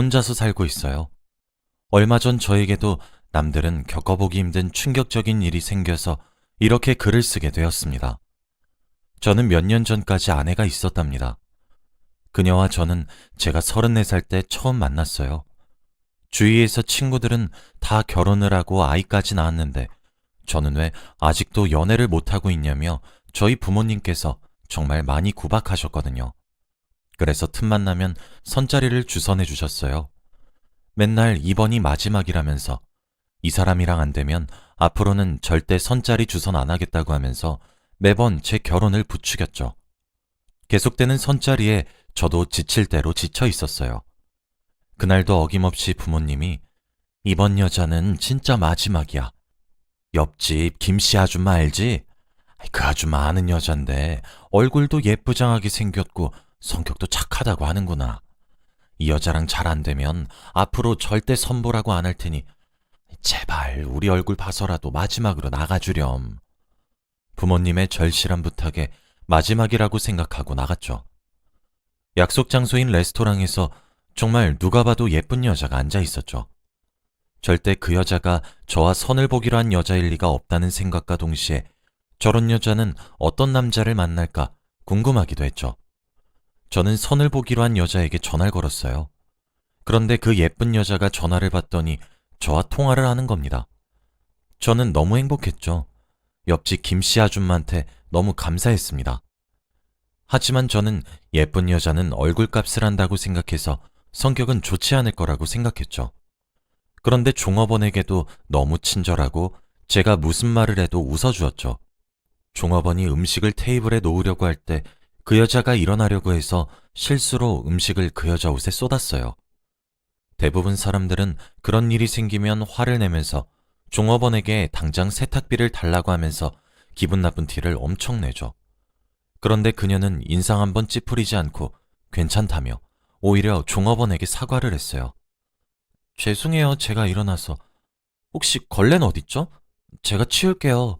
혼자서 살고 있어요. 얼마 전 저에게도 남들은 겪어보기 힘든 충격적인 일이 생겨서 이렇게 글을 쓰게 되었습니다. 저는 몇 년 전까지 아내가 있었답니다. 그녀와 저는 제가 34살 때 처음 만났어요. 주위에서 친구들은 다 결혼을 하고 아이까지 낳았는데 저는 왜 아직도 연애를 못하고 있냐며 저희 부모님께서 정말 많이 구박하셨거든요. 그래서 틈만 나면 선자리를 주선해 주셨어요. 맨날 이번이 마지막이라면서 이 사람이랑 안 되면 앞으로는 절대 선자리 주선 안 하겠다고 하면서 매번 제 결혼을 부추겼죠. 계속되는 선자리에 저도 지칠 대로 지쳐 있었어요. 그날도 어김없이 부모님이 이번 여자는 진짜 마지막이야. 옆집 김씨 아줌마 알지? 그 아줌마 아는 여잔데 얼굴도 예쁘장하게 생겼고 성격도 착하다고 하는구나. 이 여자랑 잘 안 되면 앞으로 절대 선보라고 안 할 테니 제발 우리 얼굴 봐서라도 마지막으로 나가주렴. 부모님의 절실한 부탁에 마지막이라고 생각하고 나갔죠. 약속 장소인 레스토랑에서 정말 누가 봐도 예쁜 여자가 앉아 있었죠. 절대 그 여자가 저와 선을 보기로 한 여자일 리가 없다는 생각과 동시에 저런 여자는 어떤 남자를 만날까 궁금하기도 했죠. 저는 선을 보기로 한 여자에게 전화를 걸었어요. 그런데 그 예쁜 여자가 전화를 받더니 저와 통화를 하는 겁니다. 저는 너무 행복했죠. 옆집 김씨 아줌마한테 너무 감사했습니다. 하지만 저는 예쁜 여자는 얼굴값을 한다고 생각해서 성격은 좋지 않을 거라고 생각했죠. 그런데 종업원에게도 너무 친절하고 제가 무슨 말을 해도 웃어주었죠. 종업원이 음식을 테이블에 놓으려고 할 때 그 여자가 일어나려고 해서 실수로 음식을 그 여자 옷에 쏟았어요. 대부분 사람들은 그런 일이 생기면 화를 내면서 종업원에게 당장 세탁비를 달라고 하면서 기분 나쁜 티를 엄청 내죠. 그런데 그녀는 인상 한번 찌푸리지 않고 괜찮다며 오히려 종업원에게 사과를 했어요. 죄송해요, 제가 일어나서. 혹시 걸레는 어딨죠? 제가 치울게요.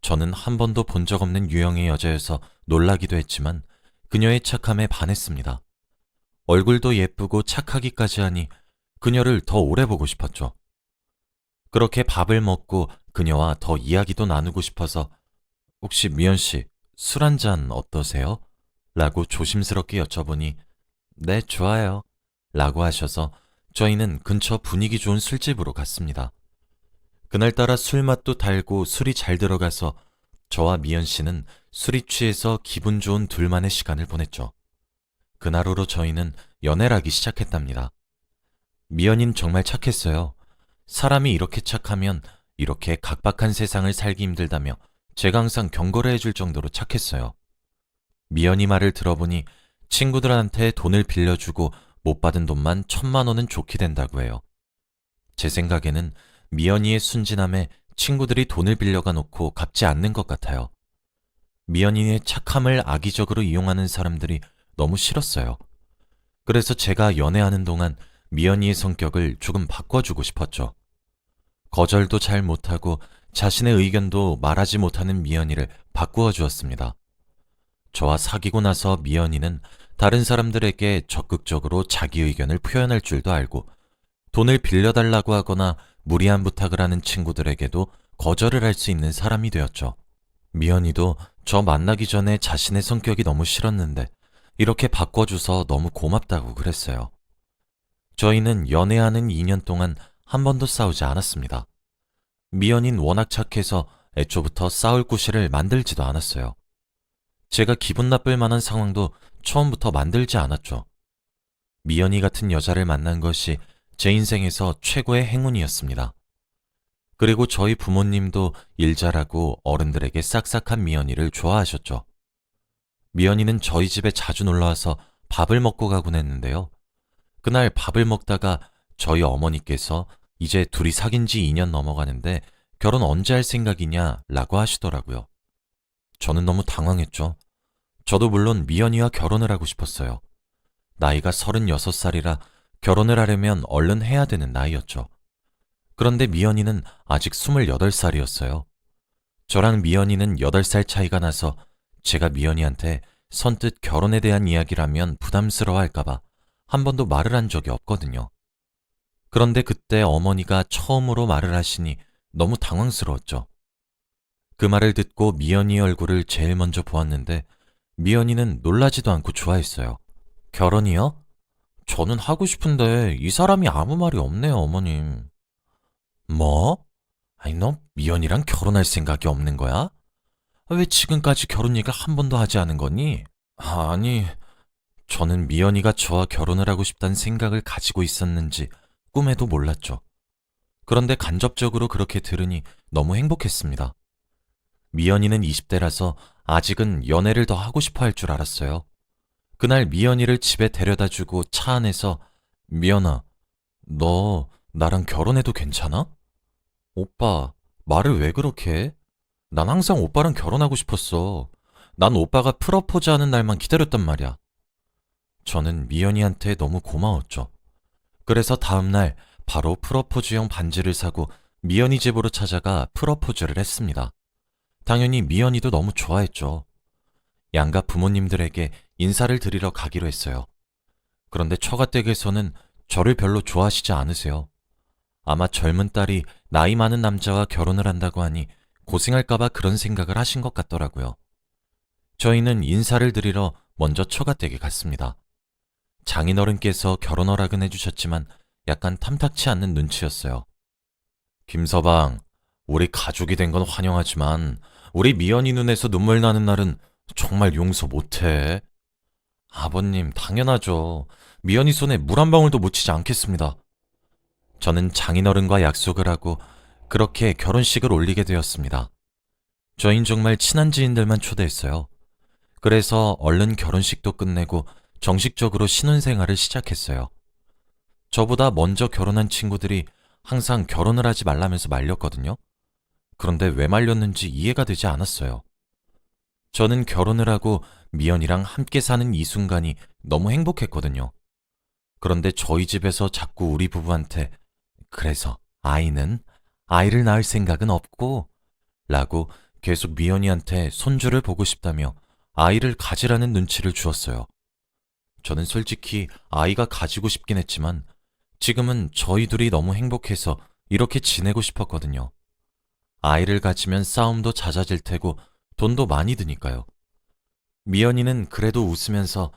저는 한 번도 본 적 없는 유형의 여자여서 놀라기도 했지만 그녀의 착함에 반했습니다. 얼굴도 예쁘고 착하기까지 하니 그녀를 더 오래 보고 싶었죠. 그렇게 밥을 먹고 그녀와 더 이야기도 나누고 싶어서 혹시 미연 씨, 술 한 잔 어떠세요? 라고 조심스럽게 여쭤보니 네, 좋아요. 라고 하셔서 저희는 근처 분위기 좋은 술집으로 갔습니다. 그날따라 술 맛도 달고 술이 잘 들어가서 저와 미연 씨는 술이 취해서 기분 좋은 둘만의 시간을 보냈죠. 그날으로 저희는 연애를 하기 시작했답니다. 미연인 정말 착했어요. 사람이 이렇게 착하면 이렇게 각박한 세상을 살기 힘들다며 제가 항상 경고를 해줄 정도로 착했어요. 미연이 말을 들어보니 친구들한테 돈을 빌려주고 못 받은 돈만 천만 원은 좋게 된다고 해요. 제 생각에는 미연이의 순진함에 친구들이 돈을 빌려가 놓고 갚지 않는 것 같아요. 미연이의 착함을 악의적으로 이용하는 사람들이 너무 싫었어요. 그래서 제가 연애하는 동안 미연이의 성격을 조금 바꿔주고 싶었죠. 거절도 잘 못하고 자신의 의견도 말하지 못하는 미연이를 바꾸어 주었습니다. 저와 사귀고 나서 미연이는 다른 사람들에게 적극적으로 자기 의견을 표현할 줄도 알고 돈을 빌려달라고 하거나 무리한 부탁을 하는 친구들에게도 거절을 할 수 있는 사람이 되었죠. 미연이도 저 만나기 전에 자신의 성격이 너무 싫었는데 이렇게 바꿔줘서 너무 고맙다고 그랬어요. 저희는 연애하는 2년 동안 한 번도 싸우지 않았습니다. 미연인 워낙 착해서 애초부터 싸울 구실을 만들지도 않았어요. 제가 기분 나쁠 만한 상황도 처음부터 만들지 않았죠. 미연이 같은 여자를 만난 것이 제 인생에서 최고의 행운이었습니다. 그리고 저희 부모님도 일 잘하고 어른들에게 싹싹한 미연이를 좋아하셨죠. 미연이는 저희 집에 자주 놀러와서 밥을 먹고 가곤 했는데요. 그날 밥을 먹다가 저희 어머니께서 이제 둘이 사귄 지 2년 넘어가는데 결혼 언제 할 생각이냐 라고 하시더라고요. 저는 너무 당황했죠. 저도 물론 미연이와 결혼을 하고 싶었어요. 나이가 36살이라 결혼을 하려면 얼른 해야 되는 나이였죠. 그런데 미연이는 아직 28살이었어요. 저랑 미연이는 8살 차이가 나서 제가 미연이한테 선뜻 결혼에 대한 이야기라면 부담스러워 할까봐 한 번도 말을 한 적이 없거든요. 그런데 그때 어머니가 처음으로 말을 하시니 너무 당황스러웠죠. 그 말을 듣고 미연이 얼굴을 제일 먼저 보았는데 미연이는 놀라지도 않고 좋아했어요. 결혼이요? 저는 하고 싶은데 이 사람이 아무 말이 없네요, 어머님. 뭐? 아니, 너 미연이랑 결혼할 생각이 없는 거야? 왜 지금까지 결혼 얘기를 한 번도 하지 않은 거니? 아니, 저는 미연이가 저와 결혼을 하고 싶다는 생각을 가지고 있었는지 꿈에도 몰랐죠. 그런데 간접적으로 그렇게 들으니 너무 행복했습니다. 미연이는 20대라서 아직은 연애를 더 하고 싶어 할 줄 알았어요. 그날 미연이를 집에 데려다 주고 차 안에서 미연아, 너 나랑 결혼해도 괜찮아? 오빠, 말을 왜 그렇게 해? 난 항상 오빠랑 결혼하고 싶었어. 난 오빠가 프러포즈 하는 날만 기다렸단 말이야. 저는 미연이한테 너무 고마웠죠. 그래서 다음날 바로 프러포즈용 반지를 사고 미연이 집으로 찾아가 프러포즈를 했습니다. 당연히 미연이도 너무 좋아했죠. 양가 부모님들에게 인사를 드리러 가기로 했어요. 그런데 처가댁에서는 저를 별로 좋아하시지 않으세요. 아마 젊은 딸이 나이 많은 남자와 결혼을 한다고 하니 고생할까봐 그런 생각을 하신 것 같더라고요. 저희는 인사를 드리러 먼저 처가댁에 갔습니다. 장인어른께서 결혼 허락은 해주셨지만 약간 탐탁치 않는 눈치였어요. 김서방, 우리 가족이 된 건 환영하지만 우리 미연이 눈에서 눈물 나는 날은 정말 용서 못해. 아버님, 당연하죠. 미연이 손에 물 한 방울도 묻히지 않겠습니다. 저는 장인어른과 약속을 하고 그렇게 결혼식을 올리게 되었습니다. 저흰 정말 친한 지인들만 초대했어요. 그래서 얼른 결혼식도 끝내고 정식적으로 신혼생활을 시작했어요. 저보다 먼저 결혼한 친구들이 항상 결혼을 하지 말라면서 말렸거든요. 그런데 왜 말렸는지 이해가 되지 않았어요. 저는 결혼을 하고 미연이랑 함께 사는 이 순간이 너무 행복했거든요. 그런데 저희 집에서 자꾸 우리 부부한테 그래서 아이는 아이를 낳을 생각은 없고 라고 계속 미연이한테 손주를 보고 싶다며 아이를 가지라는 눈치를 주었어요. 저는 솔직히 아이가 가지고 싶긴 했지만 지금은 저희 둘이 너무 행복해서 이렇게 지내고 싶었거든요. 아이를 가지면 싸움도 잦아질 테고 돈도 많이 드니까요. 미연이는 그래도 웃으면서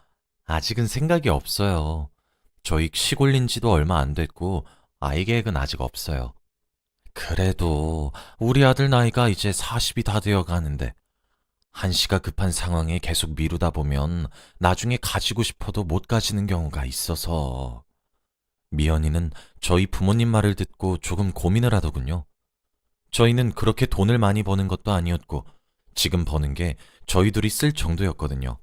아직은 생각이 없어요. 저희 시골린 지도 얼마 안 됐고 아이 계획은 아직 없어요. 그래도 우리 아들 나이가 이제 40이 다 되어 가는데 한시가 급한 상황에 계속 미루다 보면 나중에 가지고 싶어도 못 가지는 경우가 있어서 미연이는 저희 부모님 말을 듣고 조금 고민을 하더군요. 저희는 그렇게 돈을 많이 버는 것도 아니었고 지금 버는 게 저희 둘이 쓸 정도였거든요.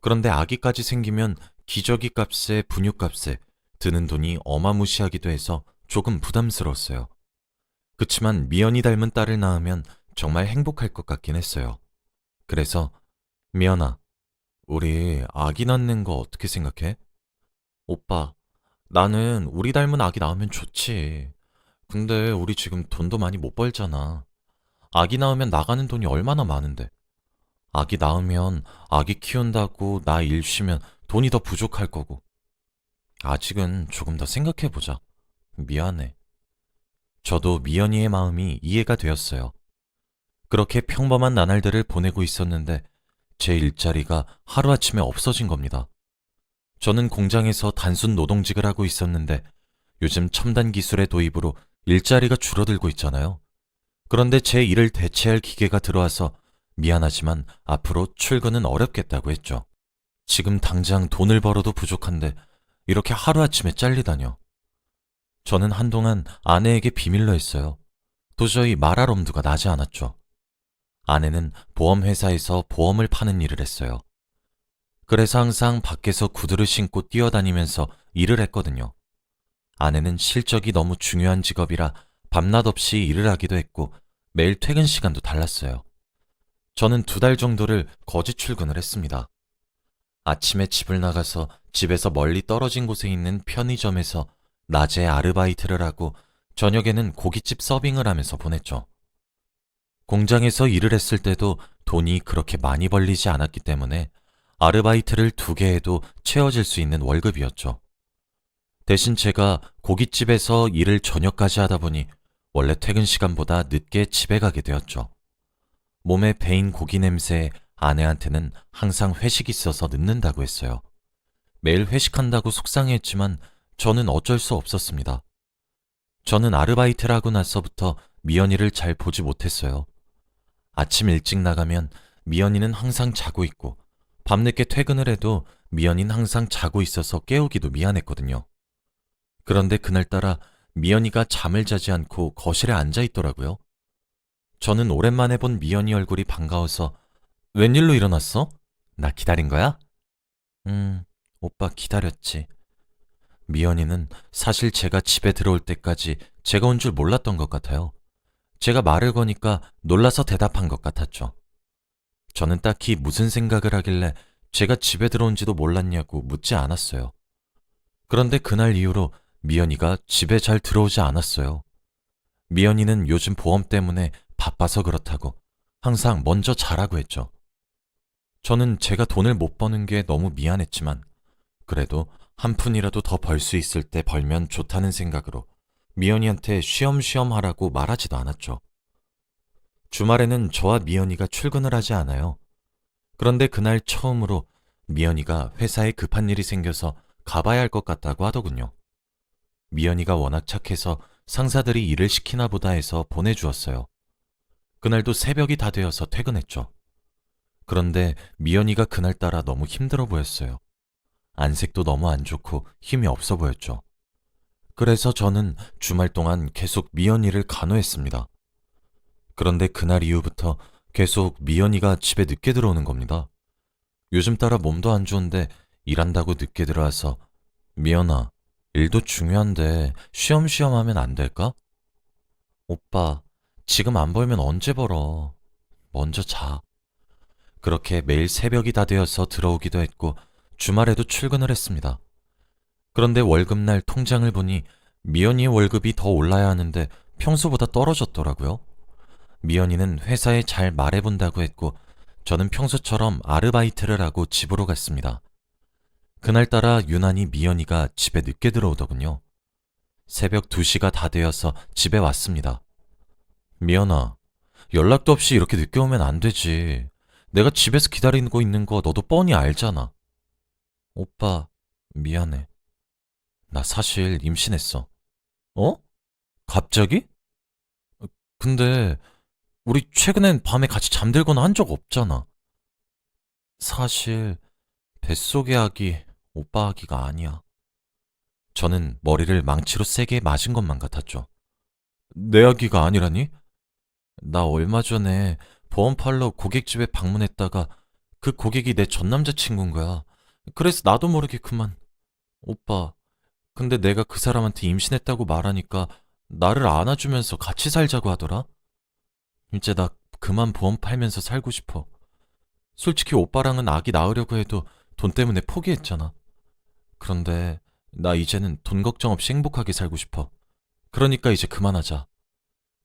그런데 아기까지 생기면 기저귀 값에 분유 값에 드는 돈이 어마무시하기도 해서 조금 부담스러웠어요. 그치만 미연이 닮은 딸을 낳으면 정말 행복할 것 같긴 했어요. 그래서 미연아, 우리 아기 낳는 거 어떻게 생각해? 오빠, 나는 우리 닮은 아기 낳으면 좋지. 근데 우리 지금 돈도 많이 못 벌잖아. 아기 낳으면 나가는 돈이 얼마나 많은데. 아기 낳으면 아기 키운다고 나 일 쉬면 돈이 더 부족할 거고. 아직은 조금 더 생각해보자. 미안해. 저도 미연이의 마음이 이해가 되었어요. 그렇게 평범한 나날들을 보내고 있었는데 제 일자리가 하루아침에 없어진 겁니다. 저는 공장에서 단순 노동직을 하고 있었는데 요즘 첨단 기술의 도입으로 일자리가 줄어들고 있잖아요. 그런데 제 일을 대체할 기계가 들어와서 미안하지만 앞으로 출근은 어렵겠다고 했죠. 지금 당장 돈을 벌어도 부족한데 이렇게 하루아침에 잘리다뇨. 저는 한동안 아내에게 비밀로 했어요. 도저히 말할 엄두가 나지 않았죠. 아내는 보험회사에서 보험을 파는 일을 했어요. 그래서 항상 밖에서 구두를 신고 뛰어다니면서 일을 했거든요. 아내는 실적이 너무 중요한 직업이라 밤낮 없이 일을 하기도 했고 매일 퇴근 시간도 달랐어요. 저는 두 달 정도를 거짓 출근을 했습니다. 아침에 집을 나가서 집에서 멀리 떨어진 곳에 있는 편의점에서 낮에 아르바이트를 하고 저녁에는 고깃집 서빙을 하면서 보냈죠. 공장에서 일을 했을 때도 돈이 그렇게 많이 벌리지 않았기 때문에 아르바이트를 두 개 해도 채워질 수 있는 월급이었죠. 대신 제가 고깃집에서 일을 저녁까지 하다 보니 원래 퇴근 시간보다 늦게 집에 가게 되었죠. 몸에 배인 고기 냄새에 아내한테는 항상 회식이 있어서 늦는다고 했어요. 매일 회식한다고 속상해했지만 저는 어쩔 수 없었습니다. 저는 아르바이트를 하고 나서부터 미연이를 잘 보지 못했어요. 아침 일찍 나가면 미연이는 항상 자고 있고 밤늦게 퇴근을 해도 미연이는 항상 자고 있어서 깨우기도 미안했거든요. 그런데 그날따라 미연이가 잠을 자지 않고 거실에 앉아 있더라고요. 저는 오랜만에 본 미연이 얼굴이 반가워서 웬일로 일어났어? 나 기다린 거야? 음, 오빠 기다렸지. 미연이는 사실 제가 집에 들어올 때까지 제가 온 줄 몰랐던 것 같아요. 제가 말을 거니까 놀라서 대답한 것 같았죠. 저는 딱히 무슨 생각을 하길래 제가 집에 들어온지도 몰랐냐고 묻지 않았어요. 그런데 그날 이후로 미연이가 집에 잘 들어오지 않았어요. 미연이는 요즘 보험 때문에 바빠서 그렇다고 항상 먼저 자라고 했죠. 저는 제가 돈을 못 버는 게 너무 미안했지만 그래도 한 푼이라도 더 벌 수 있을 때 벌면 좋다는 생각으로 미연이한테 쉬엄쉬엄 하라고 말하지도 않았죠. 주말에는 저와 미연이가 출근을 하지 않아요. 그런데 그날 처음으로 미연이가 회사에 급한 일이 생겨서 가봐야 할 것 같다고 하더군요. 미연이가 워낙 착해서 상사들이 일을 시키나 보다 해서 보내주었어요. 그날도 새벽이 다 되어서 퇴근했죠. 그런데 미연이가 그날따라 너무 힘들어 보였어요. 안색도 너무 안 좋고 힘이 없어 보였죠. 그래서 저는 주말 동안 계속 미연이를 간호했습니다. 그런데 그날 이후부터 계속 미연이가 집에 늦게 들어오는 겁니다. 요즘 따라 몸도 안 좋은데 일한다고 늦게 들어와서 미연아, 일도 중요한데 쉬엄쉬엄 하면 안 될까? 오빠, 지금 안 벌면 언제 벌어? 먼저 자. 그렇게 매일 새벽이 다 되어서 들어오기도 했고 주말에도 출근을 했습니다. 그런데 월급날 통장을 보니 미연이의 월급이 더 올라야 하는데 평소보다 떨어졌더라고요. 미연이는 회사에 잘 말해본다고 했고 저는 평소처럼 아르바이트를 하고 집으로 갔습니다. 그날따라 유난히 미연이가 집에 늦게 들어오더군요. 새벽 2시가 다 되어서 집에 왔습니다. 미연아, 연락도 없이 이렇게 늦게 오면 안 되지. 내가 집에서 기다리고 있는 거 너도 뻔히 알잖아. 오빠, 미안해. 나 사실 임신했어. 어? 갑자기? 근데 우리 최근엔 밤에 같이 잠들거나 한 적 없잖아. 사실 뱃속의 아기 오빠 아기가 아니야. 저는 머리를 망치로 세게 맞은 것만 같았죠. 내 아기가 아니라니? 나 얼마 전에 보험 팔러 고객집에 방문했다가 그 고객이 내 전 남자친구인 거야. 그래서 나도 모르게 그만. 오빠, 근데 내가 그 사람한테 임신했다고 말하니까 나를 안아주면서 같이 살자고 하더라? 이제 나 그만 보험 팔면서 살고 싶어. 솔직히 오빠랑은 아기 낳으려고 해도 돈 때문에 포기했잖아. 그런데 나 이제는 돈 걱정 없이 행복하게 살고 싶어. 그러니까 이제 그만하자.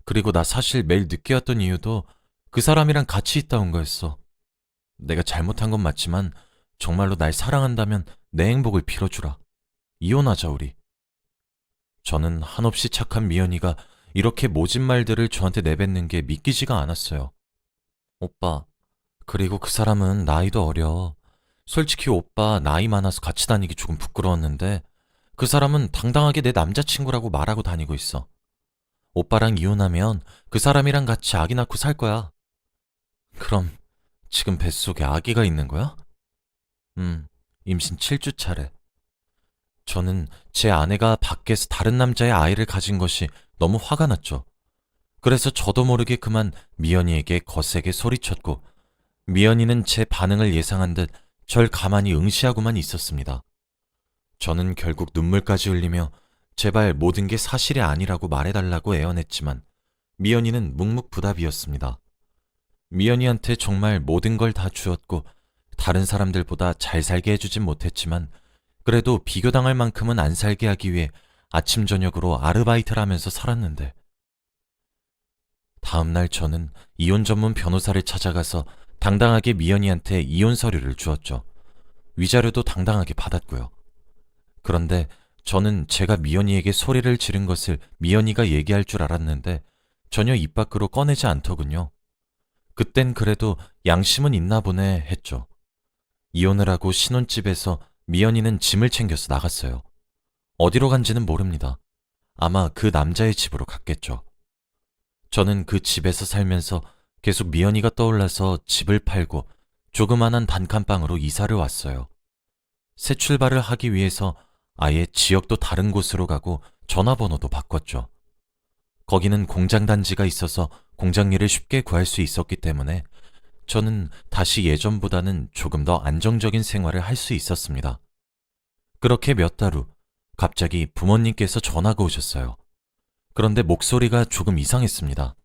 그리고 나 사실 매일 늦게 왔던 이유도 그 사람이랑 같이 있다 온 거였어. 내가 잘못한 건 맞지만 정말로 날 사랑한다면 내 행복을 빌어주라. 이혼하자, 우리. 저는 한없이 착한 미연이가 이렇게 모진 말들을 저한테 내뱉는 게 믿기지가 않았어요. 오빠, 그리고 그 사람은 나이도 어려. 솔직히 오빠 나이 많아서 같이 다니기 조금 부끄러웠는데 그 사람은 당당하게 내 남자친구라고 말하고 다니고 있어. 오빠랑 이혼하면 그 사람이랑 같이 아기 낳고 살 거야. 그럼 지금 뱃속에 아기가 있는 거야? 음, 임신 7주 차래. 저는 제 아내가 밖에서 다른 남자의 아이를 가진 것이 너무 화가 났죠. 그래서 저도 모르게 그만 미연이에게 거세게 소리쳤고, 미연이는 제 반응을 예상한 듯 절 가만히 응시하고만 있었습니다. 저는 결국 눈물까지 흘리며 제발 모든 게 사실이 아니라고 말해달라고 애원했지만, 미연이는 묵묵부답이었습니다. 미연이한테 정말 모든 걸 다 주었고, 다른 사람들보다 잘 살게 해주진 못했지만, 그래도 비교당할 만큼은 안 살게 하기 위해 아침 저녁으로 아르바이트를 하면서 살았는데 다음날 저는 이혼 전문 변호사를 찾아가서 당당하게 미연이한테 이혼 서류를 주었죠. 위자료도 당당하게 받았고요. 그런데 저는 제가 미연이에게 소리를 지른 것을 미연이가 얘기할 줄 알았는데 전혀 입 밖으로 꺼내지 않더군요. 그땐 그래도 양심은 있나 보네 했죠. 이혼을 하고 신혼집에서 미연이는 짐을 챙겨서 나갔어요. 어디로 간지는 모릅니다. 아마 그 남자의 집으로 갔겠죠. 저는 그 집에서 살면서 계속 미연이가 떠올라서 집을 팔고 조그만한 단칸방으로 이사를 왔어요. 새 출발을 하기 위해서 아예 지역도 다른 곳으로 가고 전화번호도 바꿨죠. 거기는 공장 단지가 있어서 공장 일을 쉽게 구할 수 있었기 때문에 저는 다시 예전보다는 조금 더 안정적인 생활을 할 수 있었습니다. 그렇게 몇 달 후 갑자기 부모님께서 전화가 오셨어요. 그런데 목소리가 조금 이상했습니다.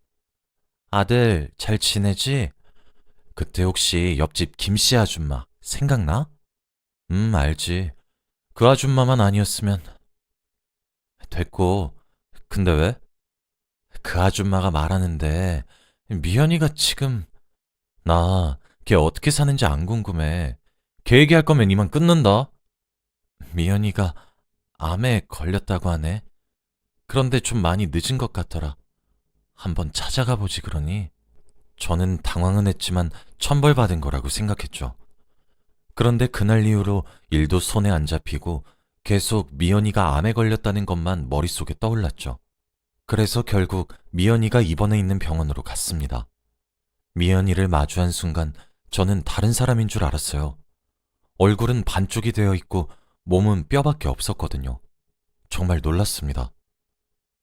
아들, 잘 지내지? 그때 혹시 옆집 김씨 아줌마 생각나? 음, 알지. 그 아줌마만 아니었으면. 됐고, 근데 왜? 그 아줌마가 말하는데, 미연이가 지금, 나, 걔 어떻게 사는지 안 궁금해. 걔 얘기할 거면 이만 끊는다. 미연이가 암에 걸렸다고 하네. 그런데 좀 많이 늦은 것 같더라. 한번 찾아가 보지 그러니. 저는 당황은 했지만 천벌받은 거라고 생각했죠. 그런데 그날 이후로 일도 손에 안 잡히고 계속 미연이가 암에 걸렸다는 것만 머릿속에 떠올랐죠. 그래서 결국 미연이가 입원해 있는 병원으로 갔습니다. 미연이를 마주한 순간 저는 다른 사람인 줄 알았어요. 얼굴은 반쪽이 되어 있고 몸은 뼈밖에 없었거든요. 정말 놀랐습니다.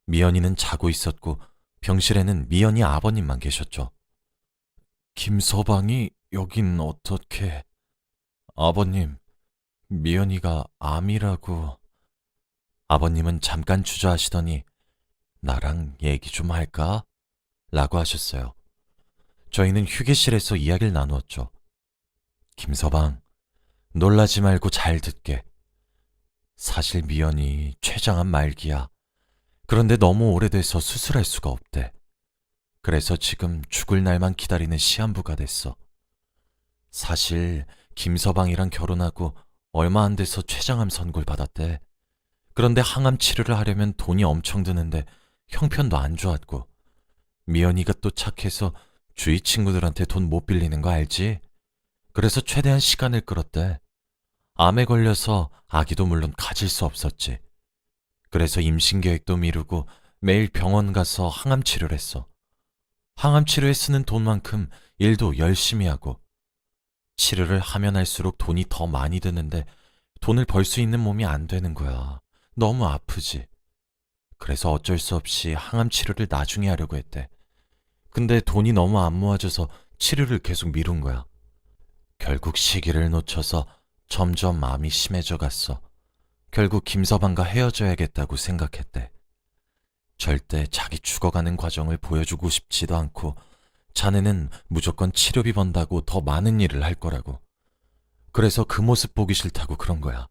미연이는 자고 있었고 병실에는 미연이 아버님만 계셨죠. 김서방이 여긴 어떻게... 아버님, 미연이가 암이라고... 아버님은 잠깐 주저하시더니 나랑 얘기 좀 할까? 라고 하셨어요. 저희는 휴게실에서 이야기를 나누었죠. 김서방, 놀라지 말고 잘 듣게. 사실 미연이 췌장암 말기야. 그런데 너무 오래돼서 수술할 수가 없대. 그래서 지금 죽을 날만 기다리는 시한부가 됐어. 사실 김서방이랑 결혼하고 얼마 안 돼서 췌장암 선고를 받았대. 그런데 항암 치료를 하려면 돈이 엄청 드는데 형편도 안 좋았고 미연이가 또 착해서 주위 친구들한테 돈 못 빌리는 거 알지? 그래서 최대한 시간을 끌었대. 암에 걸려서 아기도 물론 가질 수 없었지. 그래서 임신 계획도 미루고 매일 병원 가서 항암 치료를 했어. 항암 치료에 쓰는 돈만큼 일도 열심히 하고 치료를 하면 할수록 돈이 더 많이 드는데 돈을 벌 수 있는 몸이 안 되는 거야. 너무 아프지. 그래서 어쩔 수 없이 항암 치료를 나중에 하려고 했대. 근데 돈이 너무 안 모아져서 치료를 계속 미룬 거야. 결국 시기를 놓쳐서 점점 마음이 심해져 갔어. 결국 김서방과 헤어져야겠다고 생각했대. 절대 자기 죽어가는 과정을 보여주고 싶지도 않고 자네는 무조건 치료비 번다고 더 많은 일을 할 거라고. 그래서 그 모습 보기 싫다고 그런 거야.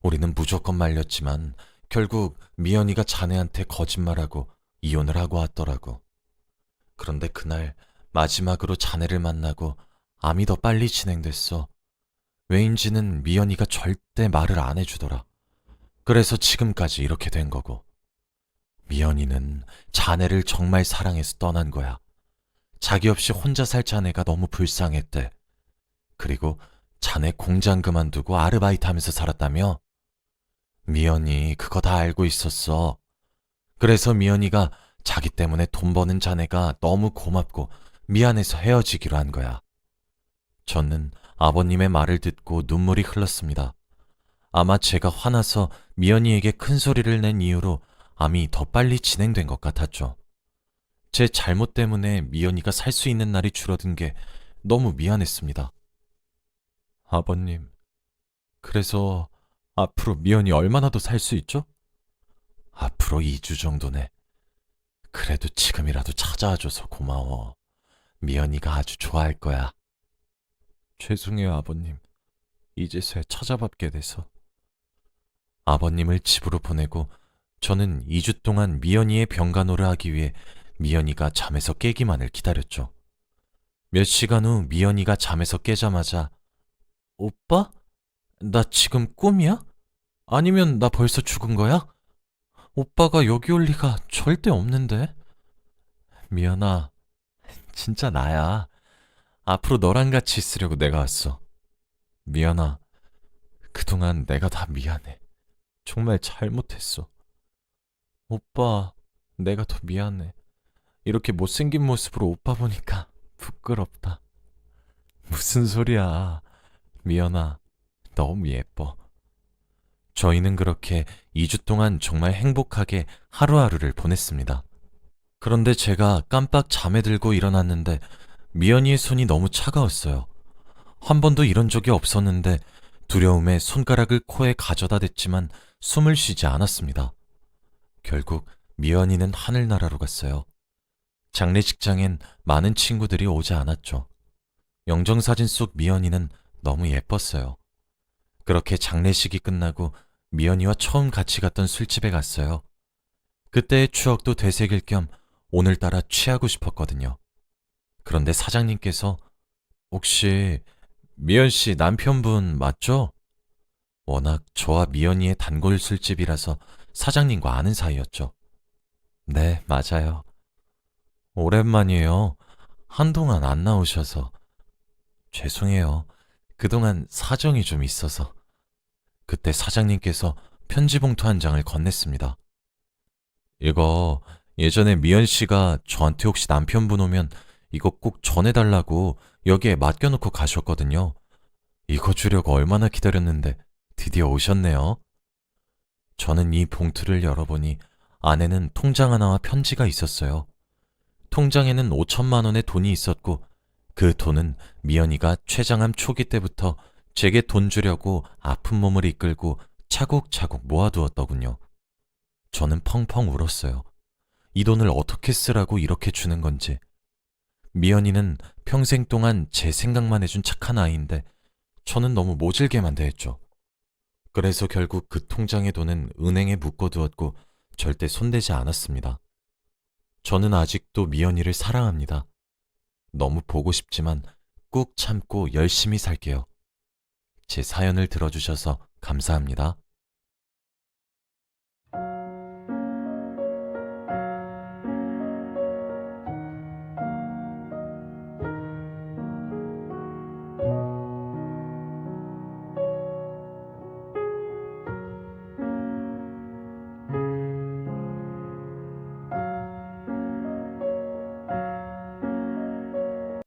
우리는 무조건 말렸지만 결국 미연이가 자네한테 거짓말하고 이혼을 하고 왔더라고. 그런데 그날 마지막으로 자네를 만나고 암이 더 빨리 진행됐어. 왜인지는 미연이가 절대 말을 안 해주더라. 그래서 지금까지 이렇게 된 거고. 미연이는 자네를 정말 사랑해서 떠난 거야. 자기 없이 혼자 살 자네가 너무 불쌍했대. 그리고 자네 공장 그만두고 아르바이트 하면서 살았다며? 미연이 그거 다 알고 있었어. 그래서 미연이가 자기 때문에 돈 버는 자네가 너무 고맙고 미안해서 헤어지기로 한 거야. 저는 아버님의 말을 듣고 눈물이 흘렀습니다. 아마 제가 화나서 미연이에게 큰 소리를 낸 이유로 암이 더 빨리 진행된 것 같았죠. 제 잘못 때문에 미연이가 살 수 있는 날이 줄어든 게 너무 미안했습니다. 아버님, 그래서 앞으로 미연이 얼마나 더 살 수 있죠? 앞으로 2주 정도네. 그래도 지금이라도 찾아와줘서 고마워. 미연이가 아주 좋아할 거야. 죄송해요, 아버님. 이제서야 찾아뵙게 돼서. 아버님을 집으로 보내고 저는 2주 동안 미연이의 병간호를 하기 위해 미연이가 잠에서 깨기만을 기다렸죠. 몇 시간 후 미연이가 잠에서 깨자마자 오빠? 나 지금 꿈이야? 아니면 나 벌써 죽은 거야? 오빠가 여기 올 리가 절대 없는데. 미연아, 진짜 나야. 앞으로 너랑 같이 있으려고 내가 왔어. 미연아, 그동안 내가 다 미안해. 정말 잘못했어. 오빠, 내가 더 미안해. 이렇게 못생긴 모습으로 오빠 보니까 부끄럽다. 무슨 소리야. 미연아, 너무 예뻐. 저희는 그렇게 2주 동안 정말 행복하게 하루하루를 보냈습니다. 그런데 제가 깜빡 잠에 들고 일어났는데 미연이의 손이 너무 차가웠어요. 한 번도 이런 적이 없었는데 두려움에 손가락을 코에 가져다 댔지만 숨을 쉬지 않았습니다. 결국 미연이는 하늘나라로 갔어요. 장례식장엔 많은 친구들이 오지 않았죠. 영정사진 속 미연이는 너무 예뻤어요. 그렇게 장례식이 끝나고 미연이와 처음 같이 갔던 술집에 갔어요. 그때의 추억도 되새길 겸 오늘따라 취하고 싶었거든요. 그런데 사장님께서 혹시 미연 씨 남편분 맞죠? 워낙 저와 미연이의 단골 술집이라서 사장님과 아는 사이였죠. 네, 맞아요. 오랜만이에요. 한동안 안 나오셔서. 죄송해요. 그동안 사정이 좀 있어서. 그때 사장님께서 편지 봉투 한 장을 건넸습니다. 이거 예전에 미연 씨가 저한테 혹시 남편분 오면 이거 꼭 전해달라고 여기에 맡겨놓고 가셨거든요. 이거 주려고 얼마나 기다렸는데 드디어 오셨네요. 저는 이 봉투를 열어보니 안에는 통장 하나와 편지가 있었어요. 통장에는 5천만 원의 돈이 있었고 그 돈은 미연이가 최장암 초기 때부터 제게 돈 주려고 아픈 몸을 이끌고 차곡차곡 모아두었더군요. 저는 펑펑 울었어요. 이 돈을 어떻게 쓰라고 이렇게 주는 건지. 미연이는 평생 동안 제 생각만 해준 착한 아이인데 저는 너무 모질게만 대했죠. 그래서 결국 그 통장의 돈은 은행에 묶어두었고 절대 손대지 않았습니다. 저는 아직도 미연이를 사랑합니다. 너무 보고 싶지만 꾹 참고 열심히 살게요. 제 사연을 들어주셔서 감사합니다.